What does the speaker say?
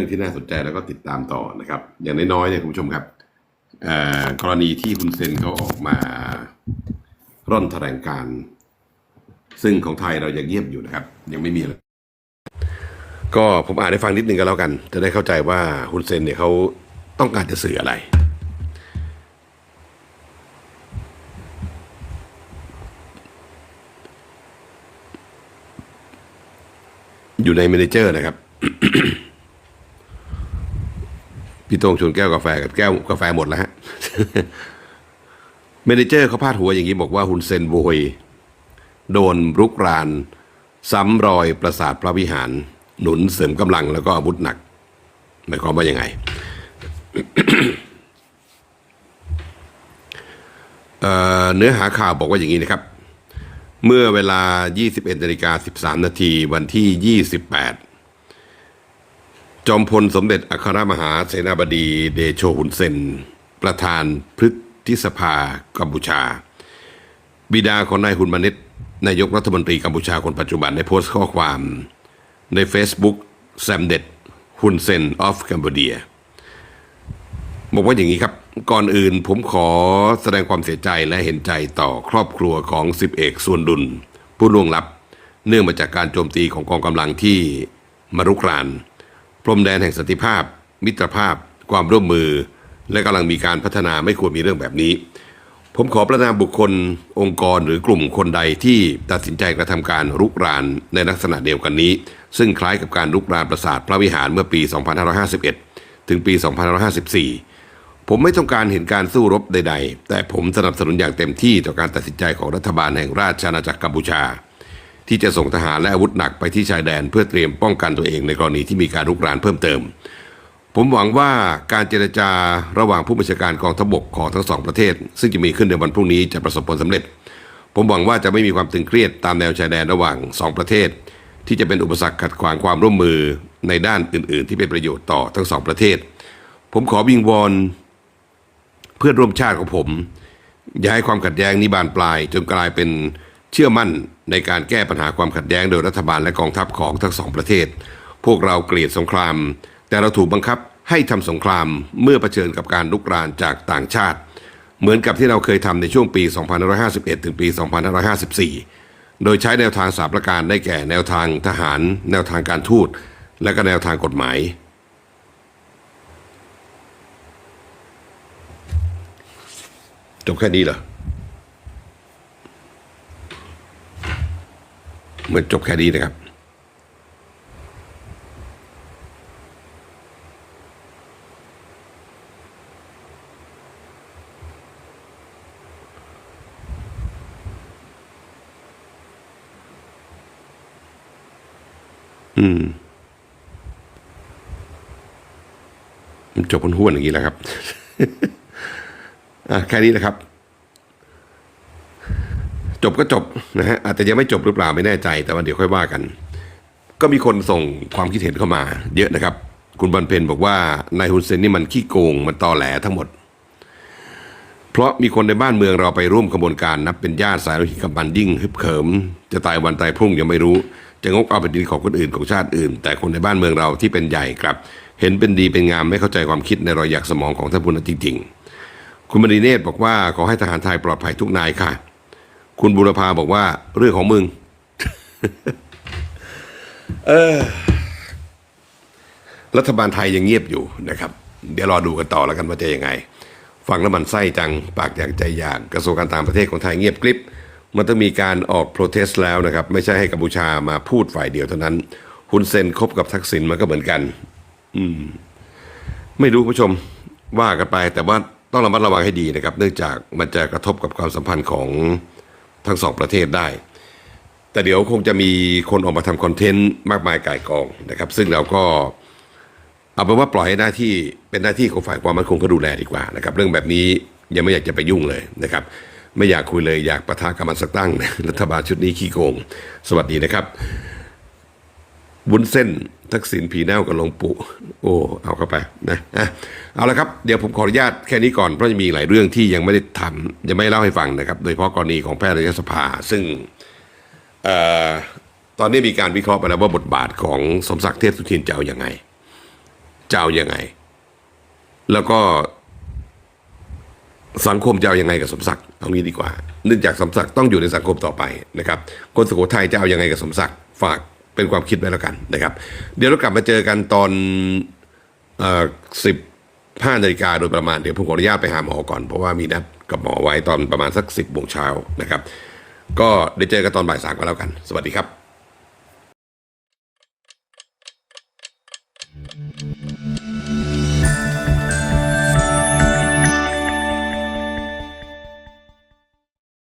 รื่องที่น่าสนใจแล้วก็ติดตามต่อนะครับ อย่างน้อยๆเนี่ยคุณผู้ชมครับกรณีที่คุณเซนเขาออกมาร่อนแถลงการ ซึ่งของไทยเรายังเงียบอยู่นะครับ ยังไม่มีเลยก็ผมอ่านให้ฟังนิดนึงก็แล้วกัน จะได้เข้าใจว่าฮุนเซนเนี่ยเขาต้องการจะสื่ออะไร อยู่ในเมนเจอร์นะครับ พี่โต้งชวนแก้วกาแฟกับแก้วกาแฟหมดแล้วฮะเมนเจอร์เขาพาดหัวอย่างนี้บอกว่าฮุนเซนโวยโดนรุกราน ซ้ำรอยประสาทพระวิหาร หนุนเสริมกำลังแล้วก็อาวุธหนักหมายความว่ายังไงเเนื้อหาข่าวบอกว่าอย่างนี้นะครับ เมื่อเวลา 21นาฬิกา13 นาทีวันที่ 28 จอมพลสมเด็จอัครมหาเสนาบดีเดโชหุนเซน ประธานพฤทธิสภากัมพูชา บิดาของนายฮุนมานิตนายกรัฐมนตรีกัมพูชาคนปัจจุบันได้โพสต์ข้อความใน Facebook แซมเด็ดฮุนเซนออฟกัมพูเดียบอกว่าอย่างนี้ครับ ก่อนอื่นผมขอแสดงความเสียใจและเห็นใจต่อครอบครัวของสิบเอกส่วนดุล ผู้ล่วงลับ เนื่องมาจากการโจมตีของกองกำลังที่มารุกราน พรมแดนแห่งสันติภาพ มิตรภาพ ความร่วมมือ และกำลังมีการพัฒนาไม่ควรมีเรื่องแบบนี้ ผมขอประนามบุคคล องค์กรหรือกลุ่มคนใดที่ตัดสินใจกระทำการรุกรานในลักษณะเดียวกันนี้ ซึ่งคล้ายกับการรุกรานปราสาทพระวิหารเมื่อปี 2551 ถึงปี 2554 ผมไม่ต้องการเห็นการสู้รบใด ๆ แต่ผมสนับสนุนอย่างเต็มที่ต่อการตัดสินใจของรัฐบาลแห่งราชอาณาจักรกัมพูชา ที่จะส่งทหารและอาวุธหนักไปที่ชายแดนเพื่อเตรียมป้องกันตัวเองในกรณีที่มีการรุกรานเพิ่มเติม ผมหวังว่าการเจรจาระหว่างผู้บัญชาการกองทพบกของทั้งสองประเทศ ซึ่งจะมีขึ้นในวันพรุ่งนี้จะประสบผลสำเร็จ ผมหวังว่าจะไม่มีความตึงเครียดตามแนวชายแดนระหว่างสองประเทศ ที่จะเป็นอุปสรรคขัดขวางความร่วมมือในด้านอื่น ๆ ที่เป็นประโยชน์ต่อทั้งสองประเทศ ผมขอวิงวอนเพื่อนร่วมชาติของผม อย่าให้ความขัดแย้งนี้บานปลายจนกลายเป็น เชื่อมั่นในการแก้ปัญหาความขัดแย้งโดยรัฐบาลและกองทัพของทั้งสองประเทศ พวกเราเกลียดสงคราม แต่เราถูกบังคับให้ทำสงครามเมื่อเผชิญกับการลุกรานจากต่างชาติ เหมือนกับที่เราเคยทำในช่วงปี 2551 ถึงปี 2554 โดยใช้แนวทางสาประการได้แก่แนวทางทหาร แนวทางการทูต และก็แนวทางกฎหมายจบแค่นี้เหรอเห มือนจบแค่นี้นะครับอืมจบบนห้วนอย่างนี้แหละครับ อะแค่นี้นะครับ จบก็จบนะฮะอาจจะยังไม่จบหรือเปล่าไม่แน่ใจ แต่ว่าเดี๋ยวค่อยว่ากัน ก็มีคนส่งความคิดเห็นเข้ามา เยอะนะครับ คุณบันเพนบอกว่านายฮุนเซนนี่มันขี้โกงมันตอแหลทั้งหมด เพราะมีคนในบ้านเมืองเราไปร่วมขบวนการนับเป็นญาติสายโลหิตกับมันยิ่งฮึบเขิม จะตายวันตายพรุ่งยังไม่รู้ จะงกเอาแผ่นดินของคนอื่นของชาติอื่น แต่คนในบ้านเมืองเราที่เป็นใหญ่ครับ เห็นเป็นดีเป็นงามไม่เข้าใจความคิดในรอยหยักสมองของท่านผู้นั้นจริงๆคุณมณีเนตรบอกว่าขอให้ทหารไทยปลอดภัยทุกนายค่ะ คุณบุรพาบอกว่า เรื่องของมึง เออ รัฐบาลไทยยังเงียบอยู่นะครับ เดี๋ยวรอดูกันต่อแล้วกันว่าจะยังไง ฟังแล้วมันไส้จัง ปากอยากใจอยาก กระทรวงการต่างประเทศของไทยเงียบกริบ มันต้องมีการออกโปรเทสแล้วนะครับ ไม่ใช่ให้กัมพูชามาพูดฝ่ายเดียวเท่านั้น ฮุนเซนคบกับทักษิณมันก็เหมือนกัน อืม ไม่รู้ผู้ชมว่ากันไป แต่ว่าต้องระมัดระวังให้ดีนะครับ เนื่องจากมันจะกระทบกับความสัมพันธ์ของ ทั้งสองประเทศได้ แต่เดี๋ยวคงจะมีคนออกมาทำคอนเทนต์มากมายก่ายกองนะครับ ซึ่งเราก็เอาเป็นว่าปล่อยให้หน้าที่เป็นหน้าที่ของฝ่ายความมั่นคงก็ดูแลดีกว่านะครับ เรื่องแบบนี้ยังไม่อยากจะไปยุ่งเลยนะครับ ไม่อยากคุยเลยอยากประทะกับมันสักตั้ง รัฐบาลชุดนี้ขี้โกง สวัสดีนะครับ บุญเส้น ทักษิณผีเน่ากับหลวงปู่โอ้เอาเข้าไปนะเอาละครับเดี๋ยวผมขออนุญาตแค่นี้ก่อนเพราะจะมีหลายเรื่องที่ยังไม่ได้ทำยังไม่เล่าให้ฟังนะครับ โดยเฉพาะกรณีของแพทยสภา ซึ่งออตอนนี้มีการวิเคราะห์ไปแล้วว่าบทบาทของสมศักดิ์เทพสุทินจะเอาอย่างไงจะเอายังไง แล้วก็สังคมจะเอายังไงกับสมศักดิ์เอางี้ดีกว่า เนื่องจากสมศักดิ์ต้องอยู่ในสังคมต่อไปนะครับ คนสุโขทัยจะเอายังไงกับสมศักดิ์ฝาก เป็นความคิดไว้แล้วกันนะครับ เดี๋ยวเรากลับมาเจอกันตอนสิบห้านาฬิกาโดยประมาณ เดี๋ยวผมขออนุญาตไปหาหมอก่อน เพราะว่ามีนัดกับหมอไว้ตอนประมาณสักสิบโมงเช้านะครับ ก็ได้เจอกันตอนบ่ายสามก็แล้วกัน สวัสดีครับ